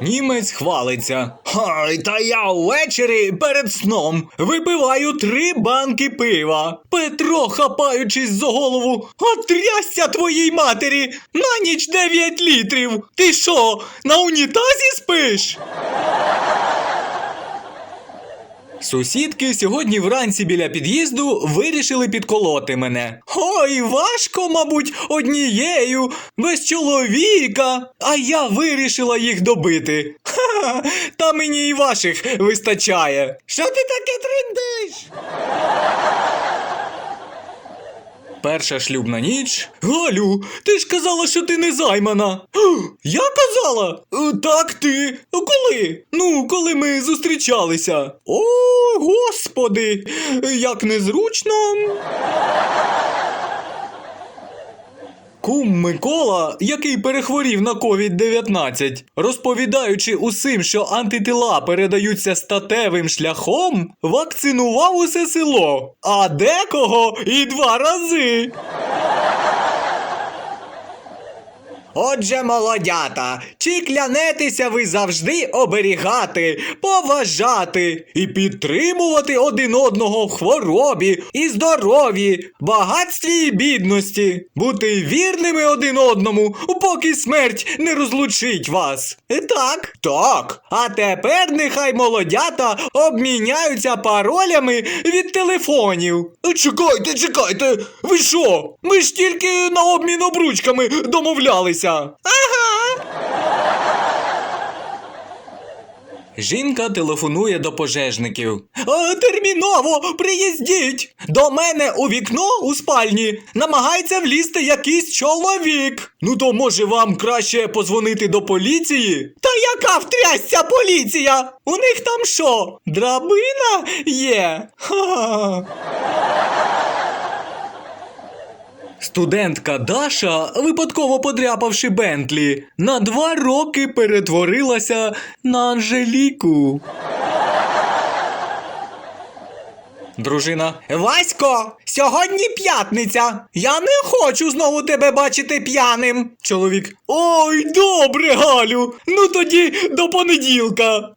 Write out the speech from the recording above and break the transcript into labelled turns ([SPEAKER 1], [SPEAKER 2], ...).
[SPEAKER 1] Німець хвалиться. Хай, та я ввечері перед сном випиваю три банки пива. Петро, хапаючись за голову, отрясся твоїй матері на ніч дев'ять літрів. Ти що, на унітазі спиш? Сусідки сьогодні вранці біля під'їзду вирішили підколоти мене. Ой, важко, мабуть, однією, без чоловіка. А я вирішила їх добити. Ха, та мені і ваших вистачає. Що ти таке трендиш? Перша шлюбна ніч. Галю, ти ж казала, що ти не займана. Я казала? Е, Так ти. Коли? Ну, коли ми зустрічалися. О, господи, як незручно. Кум Микола, який перехворів на COVID-19, розповідаючи усім, що антитіла передаються статевим шляхом, вакцинував усе село, а декого і два рази. Отже, молодята, чи клянетеся ви завжди оберігати, поважати і підтримувати один одного в хворобі і здоров'ї, багатстві і бідності, бути вірними один одному, поки смерть не розлучить вас. Так, так. А тепер нехай молодята обміняються паролями від телефонів. Чекайте, чекайте, ви що? Ми ж тільки на обмін обручками домовлялися. Ага. Жінка телефонує до пожежників. «Е, терміново приїздіть! До мене у вікно у спальні намагається влізти якийсь чоловік. Ну то може вам краще позвонити до поліції? Та яка втрясся поліція? У них там що? Драбина є? Ха-ха. Студентка Даша, випадково подряпавши Бентлі, на два роки перетворилася на Анжеліку. Дружина. Васько, сьогодні п'ятниця. Я не хочу знову тебе бачити п'яним. Чоловік. Ой, добре, Галю. Ну тоді до понеділка.